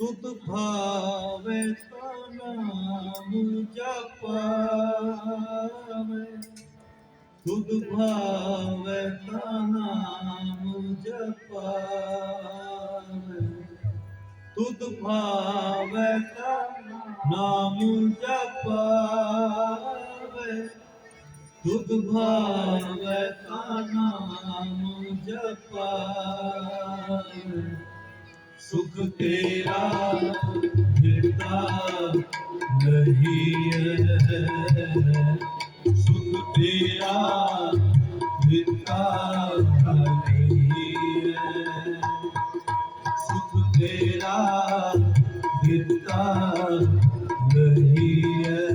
ਤੁਧ ਭਾਵੇ ਤਾ ਨਾਮ ਜਪਾਵੇ। ਤੁਧ ਭਾਵੇ ਤਾ ਨਾਮ ਜਪਾਵੇ। ਤੁਧ ਭਾਵੇ ਤਾ ਨਾਮ ਜਪਾਵੇ। ਤੁਧ ਭਾਵੇ ਤਾ ਨਾਮ ਜਪਾਵੇ। ਸੁਖ ਤੇਰਾ ਮਿਲਦਾ ਨਹੀਂ ਹੈ। ਸੁਖ ਤੇਰਾ ਮਿਲਦਾ ਨਹੀਂ ਹੈ। ਸੁਖ ਤੇਰਾ ਮਿਲਦਾ ਨਹੀਂ ਹੈ।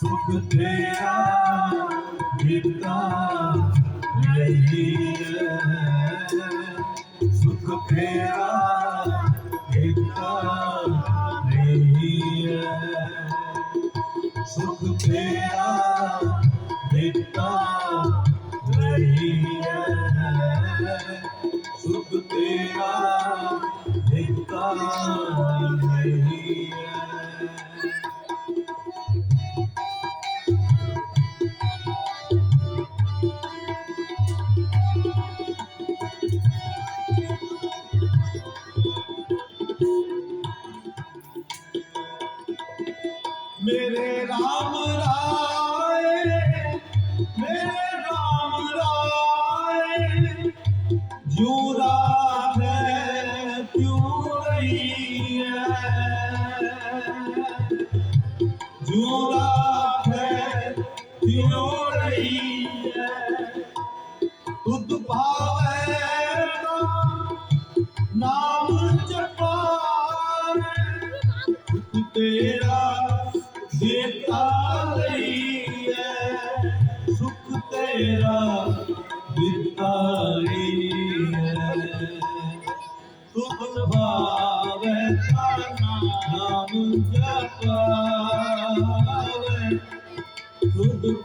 ਸੁਖ ਤੇਰਾ ਮਿਟਾ ਨਹੀਂ ਹੈ ਸੁਖ ਤੇਰਾ ਮਿਟਾ ਨਹੀਂ ਹੈ ਸੁਖ ਤੇਰਾ ਮਿਟਾ ਰਹੀ ਹੈ ਸੁਖ ਤੇਰਾ ਮਿਟਾ ਨਹੀਂ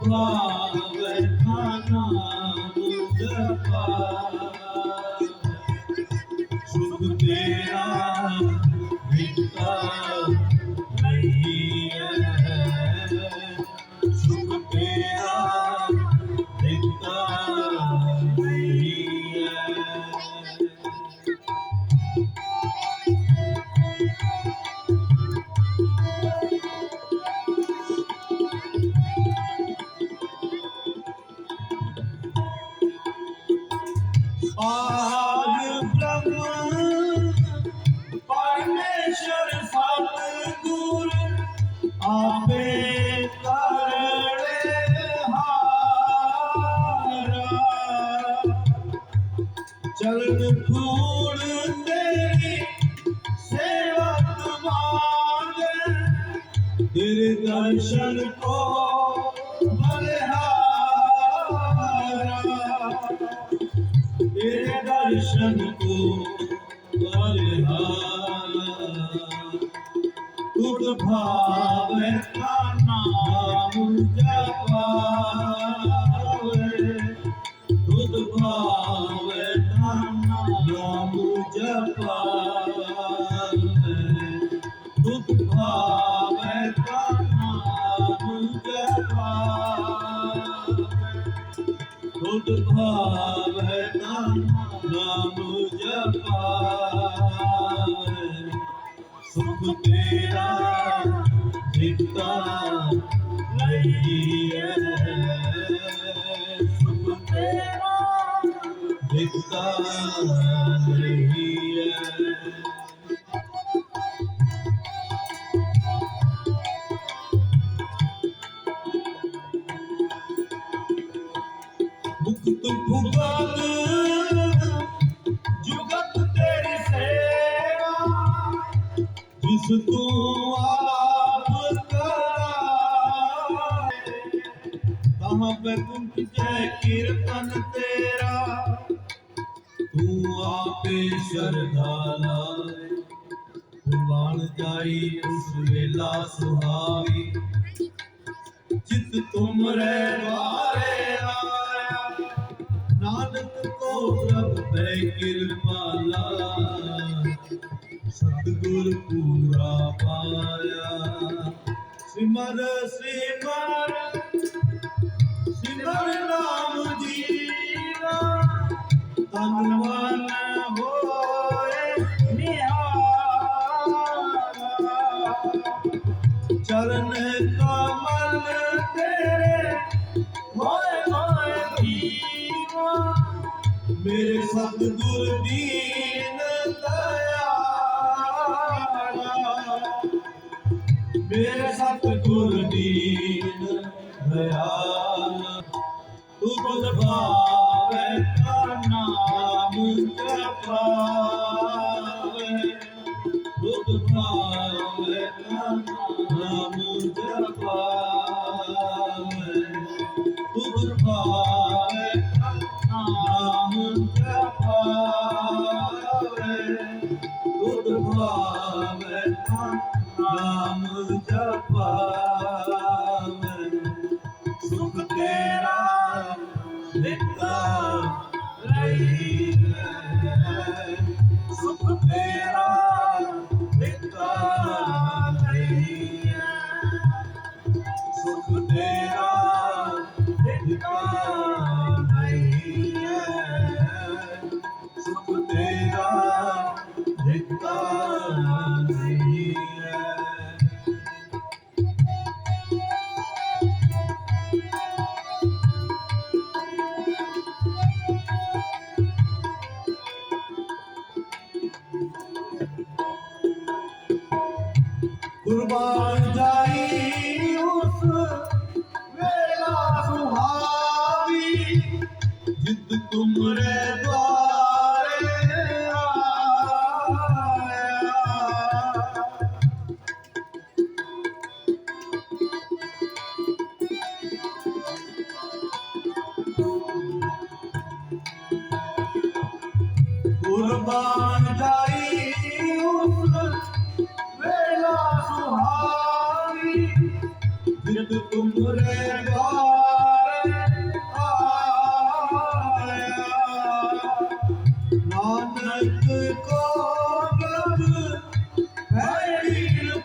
ਨਾਮ दर्शन को बलिहारा तुद भावे का नाम जपावे तुद भावे का नाम जपावे ਸੁਖ ਤੇਰਾ ਦਿੱਤਾ ਲਈ ਹੈ ਸੁਖ ਤੇਰਾ ਦਿੱਤਾ ਲਈ ਹੈ ਮੁਕਤ ਭੁਗਤ ਤੂੰ ਆਪ ਕਰਾਏ ਤਹਾਂ ਪੈ ਕੁੰਠ ਜੈ ਕੀਰਤਨ ਤੇਰਾ ਤੂੰ ਆਪੇ ਸ਼ਰਧਾ ਲਾਏ ਕੁਰਬਾਨ ਜਾਈ ਉਸ ਵੇਲਾ ਸੁਹਾਵੀ ਜਿਤ ਤੁਮਰੇ ਵਾਰੇ ਆਇਆ ਨਾਨਕ ਕੋ ਪ੍ਰਭ ਤੈ ਕਿਰਪਾਲਾ ਸਤਿਗੁਰ ਪੂਰਾ ਪਾਇਆ। ਸਿਮਰ ਸਿਮਰ ਸਿਮਰ ਨਾਮ ਜੀਵਾ। ਤਨ ਮਨ ਹੋਏ ਨਿਹਾਰਾ। ਚਰਨ ਕਮਲ ਤੇਰੇ ਹੋਏ ਹੋਏ ਜੀਵਾ ਮੇਰੇ ਸਤਿਗੁਰ ਦੀਨ ਦਇਆਲਾ ਮੇਰੇ ਸਤਿਗੁਰ ਦੀਨ ਦਇਆਲਾ ਤੁਧ ਭਾਵੇ ਕਾ ਨਾਮ ਜਪਾਵੇ ਤੁਧ ਭਾਵੇ ਕਾ ਦਿੱਤਾ ਰਹੀ ਸੁਖ ਤੇਰਾ ਕੁਰਬਾਨ ਜਾਈ ਉਸ ਵੇਲਾ ਸੁਹਾਵੀ। ਜਿਤ ਤੁਮਰੇ ਦੁਆਰੇ ਆਇਆ। ਨਾਨਕ ਕੋ ਪ੍ਰਭ ਹੈ ਨੀਲ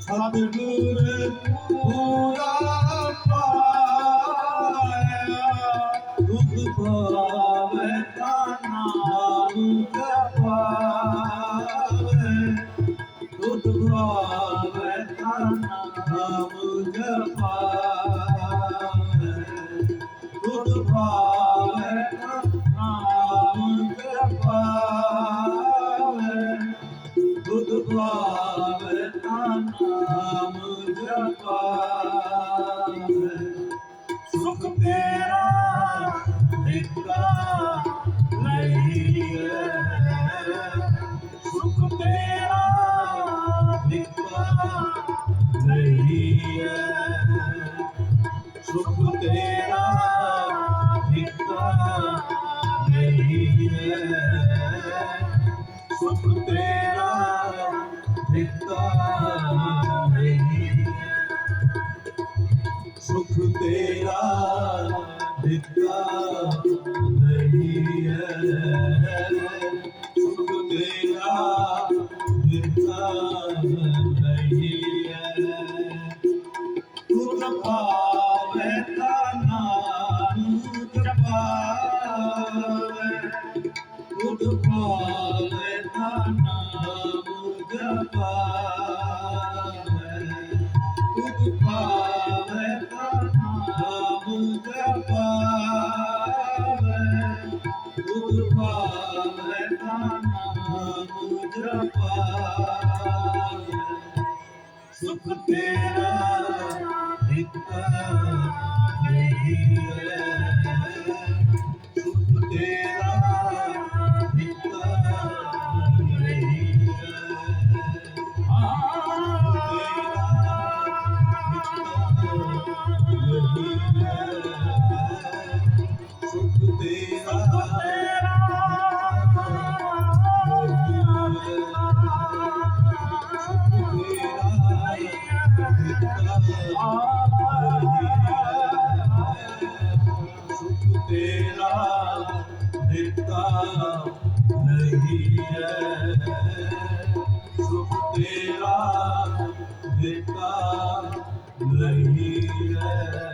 ਸਤਿਗੁਰ ਪੂਰਾ ਦਿੱਤਾ ਨਹੀਂ ਨਾਮ ਜਪਾਵੇ ਸੁਖ ਤੇਰਾ ਦਿੱਤਾ ਨਹੀਂ ਤੇਰਾ ਤੇਰਾ ਦਿੱਤਾ ਨਹੀਂ ਹੈ।